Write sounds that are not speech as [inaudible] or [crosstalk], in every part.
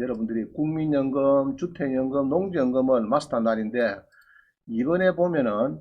여러분들이 국민연금, 주택연금, 농지연금을 마스터한 날인데 이번에 보면은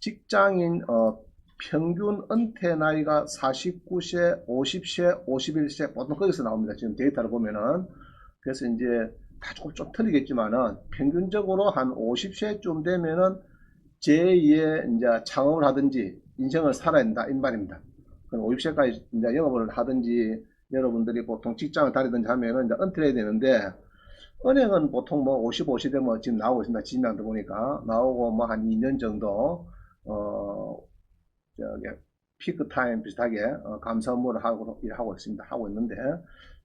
직장인 어, 평균 은퇴 나이가 49세, 50세, 51세 보통 거기서 나옵니다. 지금 데이터를 보면은 그래서 이제 다 조금 좀 틀리겠지만은 평균적으로 한 50세쯤 되면은 제2의 이제 창업을 하든지 인생을 살아야 된다 이 말입니다. 그럼 50세까지 이제 영업을 하든지 여러분들이 보통 직장을 다니든지 하면은 이제 은퇴를 해야 되는데 은행은 보통 뭐 55, 50세 되면 지금 나오고 있습니다. 지명도 보니까 나오고 뭐 한 2년 정도 어 저기 피크 타임 비슷하게 어, 감사 업무를 하고 일하고 있습니다. 하고 있는데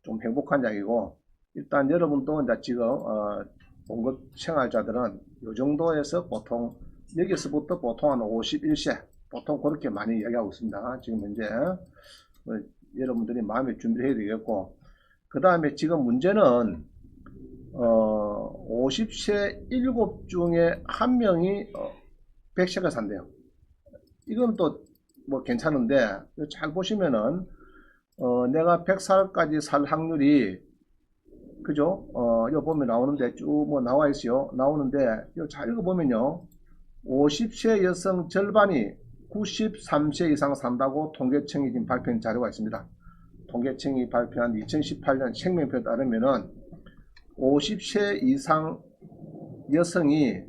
좀 행복한 이야기고 일단 여러분도 이제 지금 어, 봉급 생활자들은 이 정도에서 보통 여기서부터 보통 한 51세 보통 그렇게 많이 이야기하고 있습니다. 지금 현재 어, 여러분들이 마음의 준비를 해야 되겠고 그 다음에 지금 문제는 어, 50세 7 중에 한 명이 어, 100세가 산대요. 이건 또 뭐 괜찮은데 잘 보시면은 어, 내가 100살까지 살 확률이 그죠? 어, 여기 보면 나오는데 쭉 뭐 나와 있어요. 나오는데 이거 잘 읽어보면요. 50세 여성 절반이 93세 이상 산다고 통계청이 지금 발표한 자료가 있습니다. 통계청이 발표한 2018년 생명표에 따르면은 50세 이상 여성이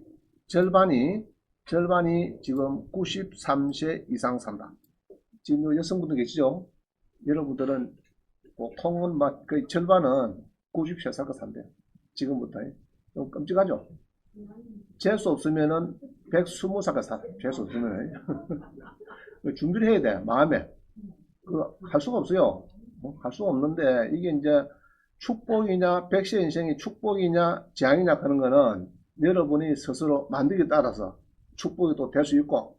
절반이 절반이 지금 93세 이상 산다. 지금 요 여성분들 계시죠? 여러분들은 보통은 막 거의 절반은 90세 살거 산대요. 지금부터. 좀 끔찍하죠? 재수 없으면은 120살까 살아. 재수 없으면. [laughs] 준비를 해야 돼, 마음에. 그, 할 수가 없어요. 뭐, 할 수가 없는데, 이게 이제 축복이냐, 백세 인생이 축복이냐, 재앙이냐 하는 거는 여러분이 스스로 만들기에 따라서 축복이 또 될 수 있고,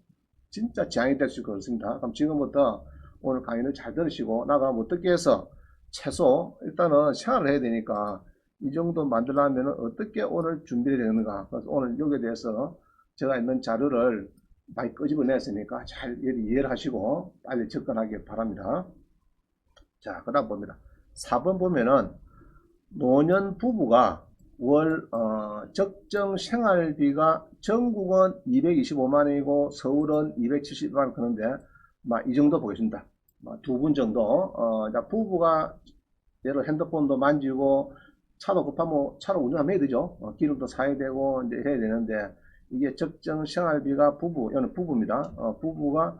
진짜 재앙이 될 수 있고 그렇습니다. 그럼 지금부터 오늘 강의를 잘 들으시고, 나가면 어떻게 해서 최소, 일단은 생활을 해야 되니까, 이 정도 만들려면 어떻게 오늘 준비해야 되는가. 그래서 오늘 여기에 대해서 제가 있는 자료를 많이 끄집어냈으니까 잘 이해를 하시고 빨리 접근하기 바랍니다. 자, 그 다음 봅니다. 4번 보면은 노년 부부가 월 어, 적정 생활비가 전국은 225만원이고 서울은 270만원 그런데 막 이 정도 보겠습니다. 두 분 정도 어, 자, 부부가 예를 핸드폰도 만지고 차도 급하면 차로 운전하면 해야 되죠. 어, 기름도 사야 되고 이제 해야 되는데 이게 적정 생활비가 부부, 이거는 부부입니다. 어, 부부가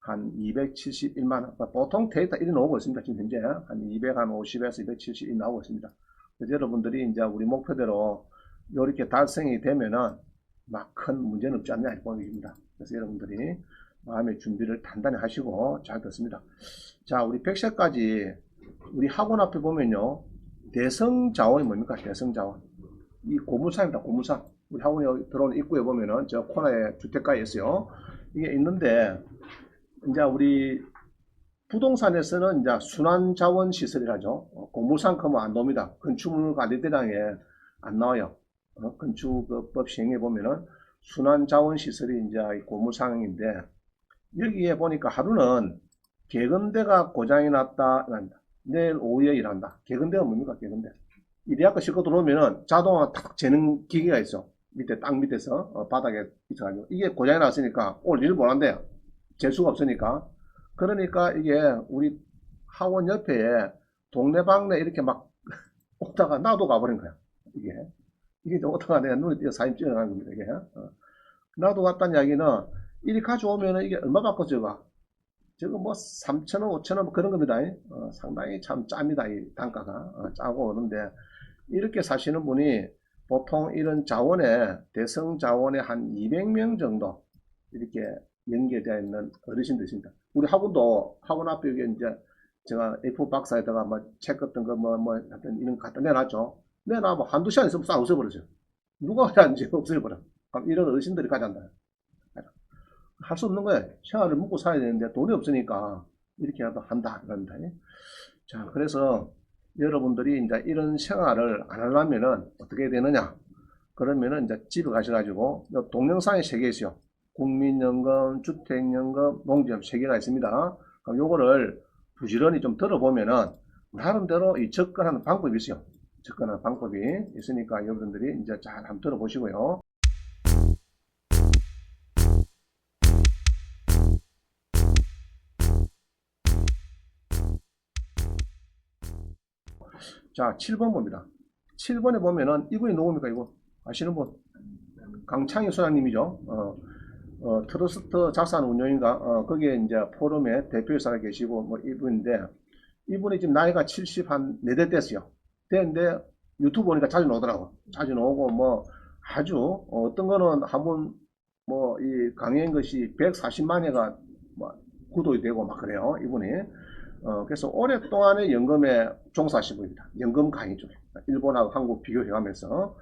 한 271만 원. 보통 데이터 1이 나오고 있습니다. 지금 현재 한 250에서 271 나오고 있습니다. 그래서 여러분들이 이제 우리 목표대로 이렇게 달성이 되면은 막 큰 문제는 없지 않냐 이렇게 보입니다. 그래서 여러분들이 마음의 준비를 단단히 하시고 잘 됐습니다. 자, 우리 100세까지 우리 학원 앞에 보면요. 대성 자원이 뭡니까? 대성 자원. 이 고물상입니다. 고물상. 우리 학원에 들어오는 입구에 보면은 저 코너에 주택가에 있어요. 이게 있는데 이제 우리 부동산에서는 이제 순환 자원 시설이라죠. 어, 고물상컴은 안 나옵니다. 건축물 관리대장에 안 나와요. 어, 건축법 시행에 보면은 순환 자원 시설이 이제 이 고물상인데 여기에 보니까 하루는 개근대가 고장이 났다. 내일 오후에 일한다. 개근대가 뭡니까? 개근대. 이 대학교 싣고 들어오면은 자동화 탁 재는 기계가 있어. 밑에 땅 밑에서 어, 바닥에 있어가지고 이게 고장이 났으니까 오늘 일 못한대요. 재 수가 없으니까. 그러니까 이게 우리 학원 옆에 동네방네 이렇게 막 [laughs] 오다가 나도 가버린 거야. 이게 이게 오다가 내가 눈에 띄어 사진 찍어가는 겁니다. 이게 어. 나도 갔다는 이야기는 이리 가져오면은 이게 얼마 저가 저거 뭐 3천원, 5천원 뭐 그런 겁니다. 어, 상당히 참 짭니다. 이 단가가 어, 짜고 오는데 이렇게 사시는 분이 보통 이런 자원에 대성 자원에 한 200명 정도 이렇게 연계되어 있는 어르신들 있습니다. 우리 학원도 학원 앞에 여기 이제 제가 F 박사에다가 뭐책 같은 거뭐뭐 하여튼 이런 거 갖다 내놨죠. 내놔 한두 시간 있으면 싹 없애버리죠. 누가 [laughs] 하는지 없애버려. 그럼 이런 어르신들이 가잔다. 할 수 없는 거예요. 생활을 먹고 살아야 되는데 돈이 없으니까 이렇게라도 한다. 이럽니다. 자, 그래서 여러분들이 이제 이런 생활을 안 하려면은 어떻게 되느냐? 그러면은 이제 집에 가셔가지고 동영상이 세 개 있어요. 국민연금, 주택연금, 농지연금 세 개가 있습니다. 그럼 요거를 부지런히 좀 들어보면은 나름대로 이 접근하는 방법이 있어요. 접근하는 방법이 있으니까 여러분들이 이제 잘 한번 들어보시고요. 자, 7번 봅니다. 7번에 보면은 이분이 누굽니까 이거 아시는 분? 강창희 소장님이죠. 어, 어, 트러스트 자산 운용인가 어, 거기에 이제 포럼에 대표이사가 계시고 뭐 이분인데 이분이 지금 나이가 70한 4대 됐어요. 됐는데 유튜브 보니까 자주 나오더라고. 자주 나오고 뭐 아주 어떤 거는 한 번 뭐 이 강의한 것이 140만 회가 뭐 구독이 되고 막 그래요. 이분이. 어, 그래서 오랫동안의 연금에 종사하신 분입니다. 연금 강의 쪽에. 일본하고 한국 비교해가면서.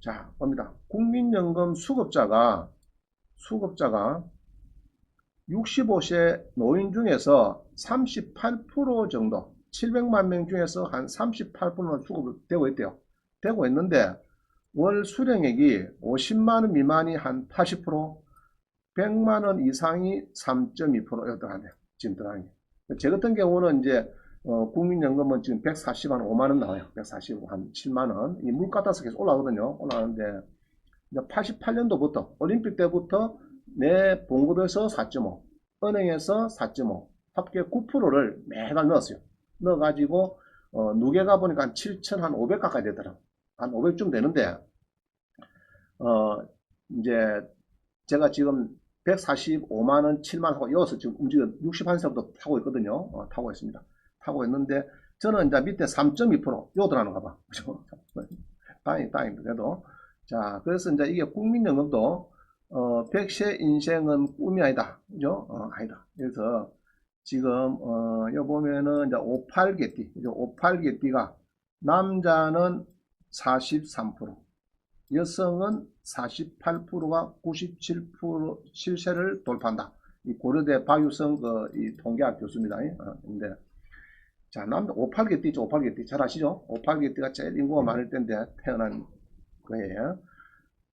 자, 봅니다. 국민연금 수급자가, 수급자가 65세 노인 중에서 38% 정도, 700만 명 중에서 한 38%는 수급되고 있대요. 되고 있는데, 월 수령액이 50만원 미만이 한 80%, 100만원 이상이 3.2%였던 하네요. 지금 들어가는 게. 제 같은 경우는 이제 어, 국민연금은 지금 140만 5만 원 나와요. 145, 한 7만 원. 이 물가 따라서 계속 올라가거든요. 올라가는데 88년도부터 올림픽 때부터 내 봉급에서 4.5, 은행에서 4.5, 합계 9%를 매달 넣었어요. 넣어가지고 어, 누계가 보니까 한 7천 한500 가까이 되더라고. 한 500쯤 되는데 어, 이제 제가 지금 145만 원, 7만 하고 이어서 지금 움직여 61세부터 타고 있거든요. 어, 타고 있습니다. 타고 있는데 저는 이제 밑에 3.2% 요들하는가 봐. 그죠? [laughs] 다행, 다행입니다. 그래도. 자, 그래서 이제 이게 국민연금도 어, 100세 인생은 꿈이 아니다. 그죠? 어, 아니다. 그래서 지금 어, 여기 보면은 이제 58개띠, 그죠? 58개띠가 남자는 43%, 여성은 48%가 97% 실세를 돌파한다. 이 고려대 박유성 그, 이 통계학 교수입니다. 어, 근데 자, 남 58개 띠죠. 58개 띠. 잘 아시죠? 58개 띠가 제일 인구가 많을 때인데 태어난 거예요.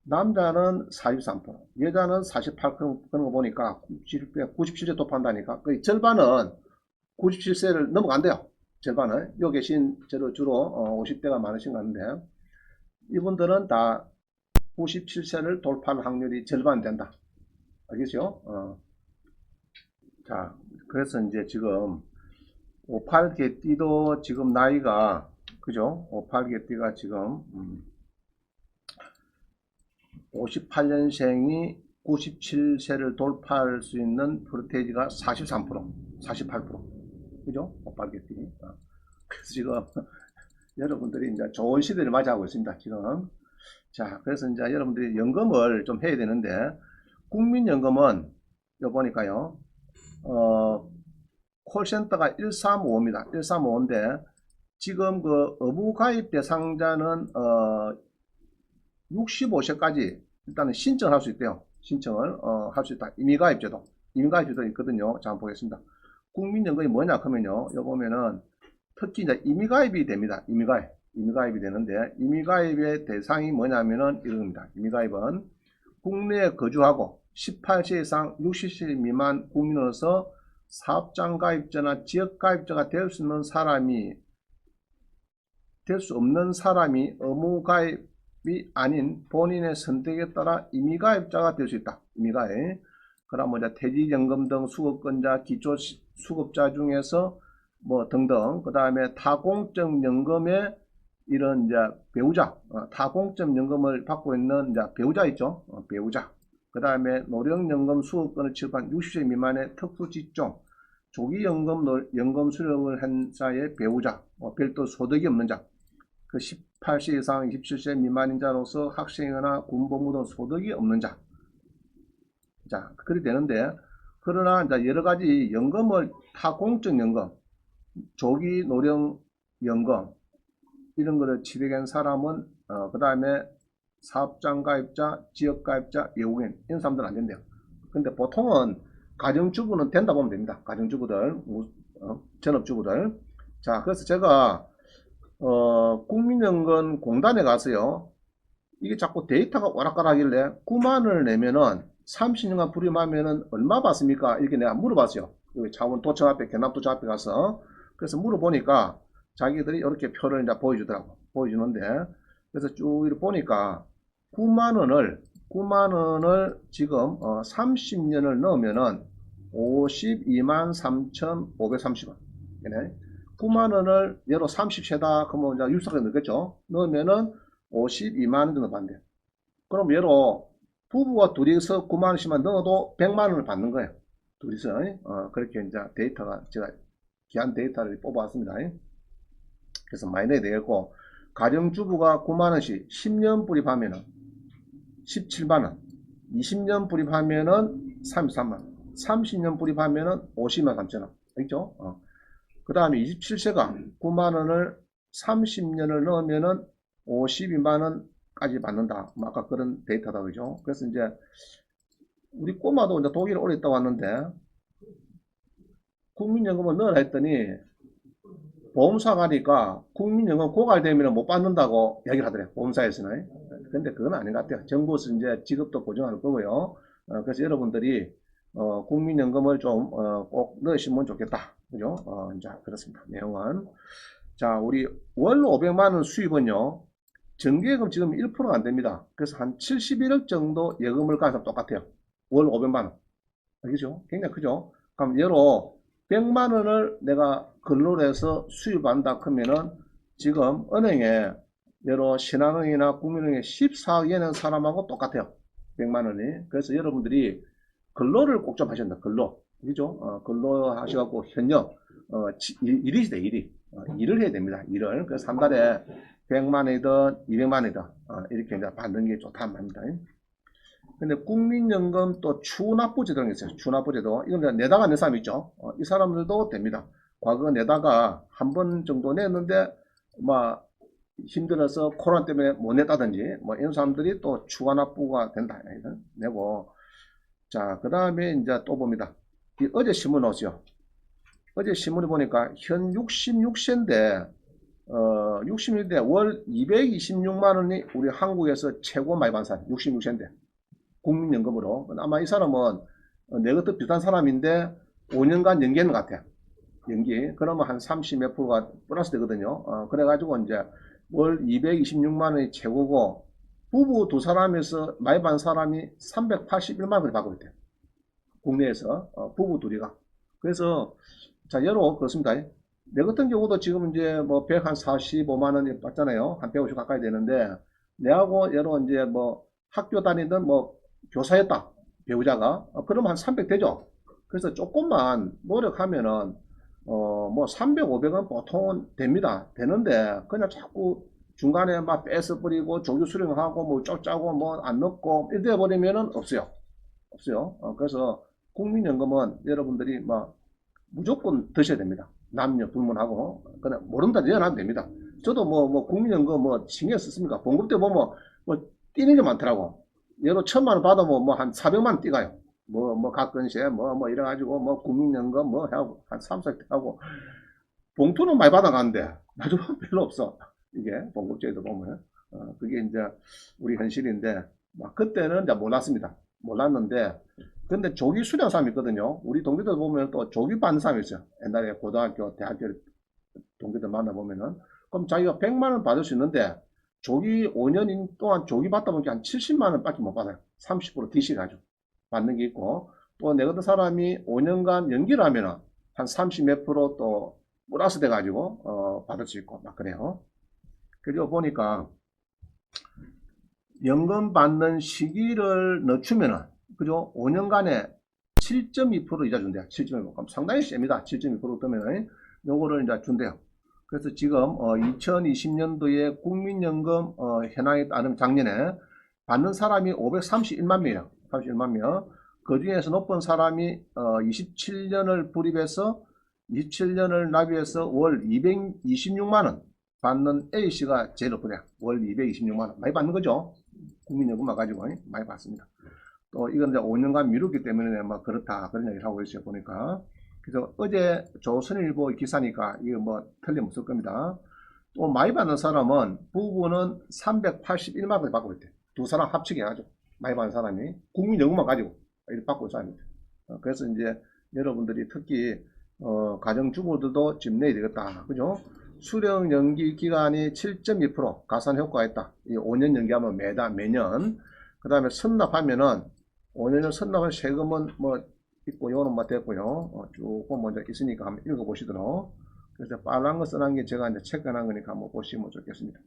남자는 43%, 여자는 48% 그런 거 보니까 97세, 97세 돌파한다니까. 거의 절반은 97세를 넘어간대요. 절반은. 여기 계신 주로 어, 50대가 많으신 것 같은데 이분들은 다 97세를 돌파할 확률이 절반 된다. 알겠죠? 어. 자, 그래서 이제 지금 58개띠도 지금 나이가 그죠? 58개띠가 지금 음, 58년생이 97세를 돌파할 수 있는 프로테이지가 43%, 48%. 그죠? 58개띠. 어. 그래서 지금 여러분들이 이제 좋은 시대를 맞이하고 있습니다. 지금. 자, 그래서 이제 여러분들이 연금을 좀 해야 되는데, 국민연금은, 여 보니까요, 어, 콜센터가 1355입니다. 1355인데, 지금 그 의무가입 대상자는, 어, 65세까지 일단은 신청할 수 있대요. 신청을, 어, 할 수 있다. 임의가입제도. 임의가입제도 있거든요. 자, 한번 보겠습니다. 국민연금이 뭐냐, 그러면요, 여기 보면은, 특히 이제 임의가입이 됩니다. 임의가입. 임의가입이 되는데 임의가입의 대상이 뭐냐면은 이겁니다. 임의가입은 국내에 거주하고 18세 이상 60세 미만 국민으로서 사업장 가입자나 지역 가입자가 될 수 있는 사람이 될 수 없는 사람이 의무 가입이 아닌 본인의 선택에 따라 임의 가입자가 될 수 있다. 임의 가입. 그럼 이제 퇴직연금 등 수급권자 기초 수급자 중에서 뭐 등등. 그 다음에 타공적 연금에 이런 이제 배우자 어, 타공적 연금을 받고 있는 이제 배우자 있죠. 어, 배우자. 그 다음에 노령연금 수급권을 취급한 60세 미만의 특수직종 조기연금 노- 연금 수령을 한 자의 배우자 어, 별도 소득이 없는 자그 18세 이상 27세 미만인 자로서 학생이나 군복무 등 소득이 없는 자. 자, 그리 되는데 그러나 이제 여러 가지 연금을 타공적 연금 조기 노령 연금 이런 거를 취득한 사람은 어, 그 다음에 사업장 가입자, 지역 가입자, 외국인 이런 사람들은 안 된대요. 근데 보통은 가정주부는 된다 보면 됩니다. 가정주부들, 우- 어, 전업주부들. 자, 그래서 제가 어, 국민연금 공단에 가서요. 이게 자꾸 데이터가 오락가락하길래 9만원을 내면은 30년간 불임하면은 얼마 받습니까? 이렇게 내가 물어봤어요. 여기 차원 도청 앞에, 경남도청 앞에 가서. 그래서 물어보니까 자기들이 이렇게 표를 이제 보여주더라고. 보여주는데, 그래서 쭉 이렇게 보니까 9만 원을, 9만 원을 지금 어, 30년을 넣으면은 52만 3,530원. 9만 원을 예로 30세다 그러면 이제 유사가 넣겠죠. 넣으면은 52만 원 정도 받는데. 그럼 예로 부부가 둘이서 9만 원씩만 넣어도 100만 원을 받는 거예요. 둘이서 어, 그렇게 이제 데이터가 제가 기한 데이터를 뽑아왔습니다. 그래서 내야 되겠고 가정주부가 9만 원씩 10년 불입하면은 17만 원, 20년 불입하면은 33만 원, 30년 불입하면은 50만 3천 원. 알겠죠? 어. 그 다음에 27세가 9만 원을 30년을 넣으면은 52만 원까지 받는다. 뭐 아까 그런 데이터다 그죠? 그래서 이제 우리 꼬마도 이제 독일에 오래 있다 왔는데 국민연금을 넣으라 했더니 보험사 가니까 국민연금 고갈되면 못 받는다고 얘기를 하더래요. 보험사에서는. 근데 그건 아닌 것 같아요. 정부에서 이제 지급도 보증할 거고요. 어, 그래서 여러분들이 어, 국민연금을 좀꼭 넣으시면 좋겠다. 그죠? 어, 이제 그렇습니다. 내용은. 자, 우리 월 500만 원 수입은요. 정기예금 지금 1%가 안 됩니다. 그래서 한 71억 정도 예금을 가서 똑같아요. 월 500만 원. 알겠죠? 굉장히 크죠? 그럼 예로 100만 원을 내가 근로를 해서 수입한다 그러면은 지금 은행에 예로 신한은행이나 국민은행에 14억 예는 사람하고 똑같아요. 100만 원이. 그래서 여러분들이 근로를 꼭좀 된다. 근로. 그죠? 어, 근로 하셔갖고 현역 어, 지- 일- 일이 돼 일이. 어, 일을 해야 됩니다. 일을. 그래서 한 달에 100만 원이든 200만 원이든 어, 이렇게 받는 게 좋다 말입니다. 근데 국민연금 또 추납부제도라는 게 있어요. 추납부제도. 이건 내다가 낸 사람 있죠. 어, 이 사람들도 됩니다. 과거 내다가 한 번 정도 냈는데 막 힘들어서 코로나 때문에 못 냈다든지 뭐 이런 사람들이 또 추가 납부가 된다. 이거 내고 자, 그 다음에 이제 또 봅니다. 이 어제 신문 오죠. 어제 신문을 보니까 현 66세인데 어, 66세인데 월 226만 원이 우리 한국에서 최고 많이 받는 사람 66세인데 국민연금으로 아마 이 사람은 어, 내 것도 비슷한 사람인데 5년간 연기하는 것 같아요. 연기. 그러면 한 30몇 프로가 플러스 되거든요. 어, 그래가지고 이제 월 226만 원이 최고고 부부 두 사람에서 받는 사람이 381만 원을 받고 있대요. 국내에서 어, 부부 둘이가. 그래서 자 예로 그렇습니다. 내 같은 경우도 지금 이제 뭐 145만 원이 받잖아요. 한 150 가까이 되는데 내하고 예로 이제 뭐 학교 다니던 뭐 교사였다 배우자가 어, 그러면 한 300 되죠. 그래서 조금만 노력하면은 어 뭐 300, 500은 보통은 됩니다. 되는데 그냥 자꾸 중간에 막 뺏어 버리고 조교 수령하고 뭐 쫓자고 뭐 안 넣고 이래 버리면은 없어요. 없어요. 어, 그래서 국민연금은 여러분들이 막 무조건 드셔야 됩니다. 남녀 불문하고 그냥 모른다 내어놔도 됩니다. 저도 뭐 뭐 국민연금 뭐 신경 썼습니까? 봉급 때 보면 뭐 뛰는 게 많더라고. 예로 천만 원 받으면 뭐 한 400만 원 뛰가요. 뭐뭐 가끔씩 뭐뭐 이래가지고 뭐 국민연금 뭐 하고 한 3, 4개 하고 봉투는 많이 받아가는데 나도 [laughs] 별로 없어. 이게 봉급제도 보면 어, 그게 이제 우리 현실인데 막 그때는 이제 몰랐습니다. 몰랐는데 근데 조기 수령 사람이 있거든요. 우리 동기들 보면 또 조기 받는 사람이 있어요. 옛날에 고등학교, 대학교 동기들 만나보면은 그럼 자기가 100만 원 받을 수 있는데 조기 5년 동안 조기 받다 보니까 한 70만 원밖에 못 받아요. 30% DC 가지고 받는 게 있고 또내 같은 사람이 5년간 연기를 하면은 한 30 몇 프로 또 플러스 돼 가지고 어, 받을 수 있고 막 그래요. 그리고 보니까 연금 받는 시기를 늦추면은 그죠? 5년간에 7.2% 이자 준대요. 7.2%. 그럼 상당히 셉니다. 7.2% 뜨면은 요거를 이제 준대요. 그래서 지금 어, 2020년도에 국민연금 어, 현황에 따르면 작년에 받는 사람이 531만 명이에요. 31만 명. 그 중에서 높은 사람이 어, 27년을 불입해서 27년을 납입해서 월 226만 원 받는 A씨가 제일 높으네요. 월 226만 원. 많이 받는 거죠. 국민연금만 가지고 많이 받습니다. 또 이건 이제 5년간 미뤘기 때문에 막 그렇다 그런 얘기를 하고 있어요 보니까 그래서 어제 조선일보 기사니까 이거 뭐 틀림없을 겁니다. 또 많이 받는 사람은 부부는 381만 원 받고 있대. 두 사람 합치게 해가지고 많이 받는 사람이. 국민연금만 가지고 이렇게 받고 사람입니다 어, 그래서 이제 여러분들이 특히 어, 가정주부들도 집 내야 되겠다. 그죠? 수령 연기 기간이 7.2% 가산 효과가 있다. 이 5년 연기하면 매달 매년. 그 다음에 선납하면은 5년을 선납한 세금은 뭐 있고 요거는 뭐 됐고요. 어, 쭉 먼저 있으니까 한번 읽어보시도록. 그래서 빨간 거 써놓은 게 제가 이제 체크한 거니까 한번 보시면 좋겠습니다.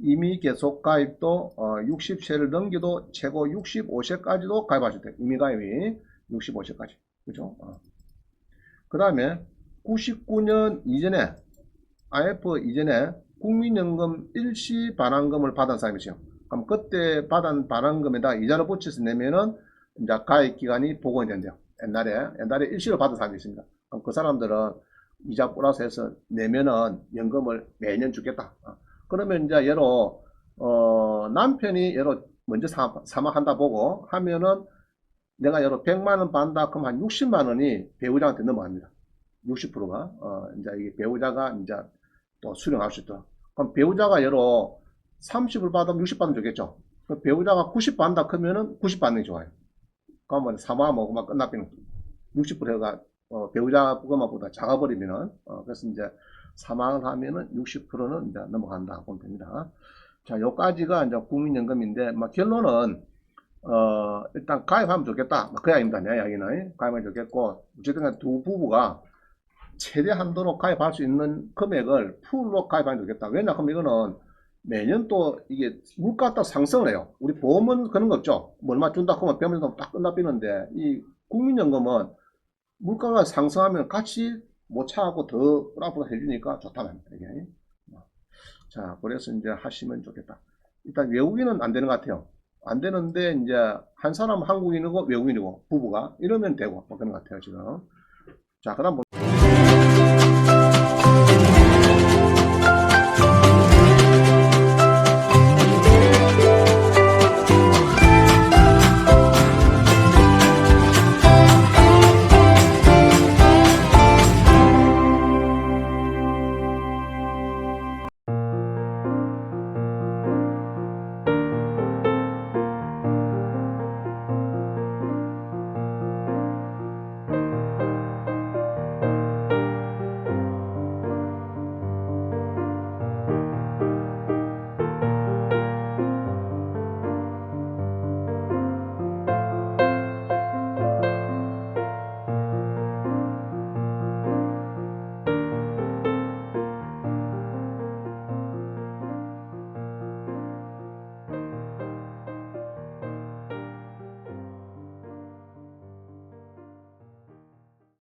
이미 계속 가입도 어, 60세를 넘기도 최고 65세까지도 가입할 수 있다. 이미 가입이 65세까지. 그죠? 그 다음에 99년 이전에 IF 이전에 국민연금 일시 반환금을 받은 사람이죠. 그럼 그때 받은 반환금에다 이자를 붙여서 내면은 이제 가입 기간이 복원이 된대요. 옛날에 옛날에 일시를 받은 사람이 있습니다. 그럼 그 사람들은 이자 플러스 해서 내면은 연금을 매년 주겠다. 어. 그러면 이제 예로 어, 남편이 예로 먼저 사, 사망한다 보고 하면은 내가 예로 100만 원 받는다 그럼 한 60만 원이 배우자한테 넘어갑니다. 60%가 어, 이제 이게 배우자가 이제 또 수령할 수 있도록. 그럼 배우자가 예로 30을 받으면 60 받으면 좋겠죠. 배우자가 90 받는다 그러면은 90 받는 게 좋아요. 그러면 사망하고 막 끝나버리는 60%가 어, 배우자 그것만보다 작아버리면은 어, 그래서 이제 사망을 하면은 60%는 이제 넘어간다 보면 됩니다. 자, 요까지가 이제 국민연금인데 막 결론은 어, 일단 가입하면 좋겠다. 뭐그 이야기입니다. 내 이야기는 가입하면 좋겠고 어쨌든 두 부부가 최대 한도로 가입할 수 있는 금액을 풀로 가입하면 좋겠다. 왜냐 하면 이거는 매년 또 이게 물가 따라 상승을 해요. 우리 보험은 그런 거 없죠. 뭐 얼마 준다 하면 병원에서 딱 끝나비는데 이 국민연금은 물가가 상승하면 같이 못 차고 더 뿌락뿌락 해주니까 좋다는 이게. 자, 그래서 이제 하시면 좋겠다. 일단 외국인은 안 되는 것 같아요. 안 되는데 이제 한 사람 한국인이고 외국인이고 부부가 이러면 되고 뭐 그런 것 같아요 지금. 자, 그다음 뭐.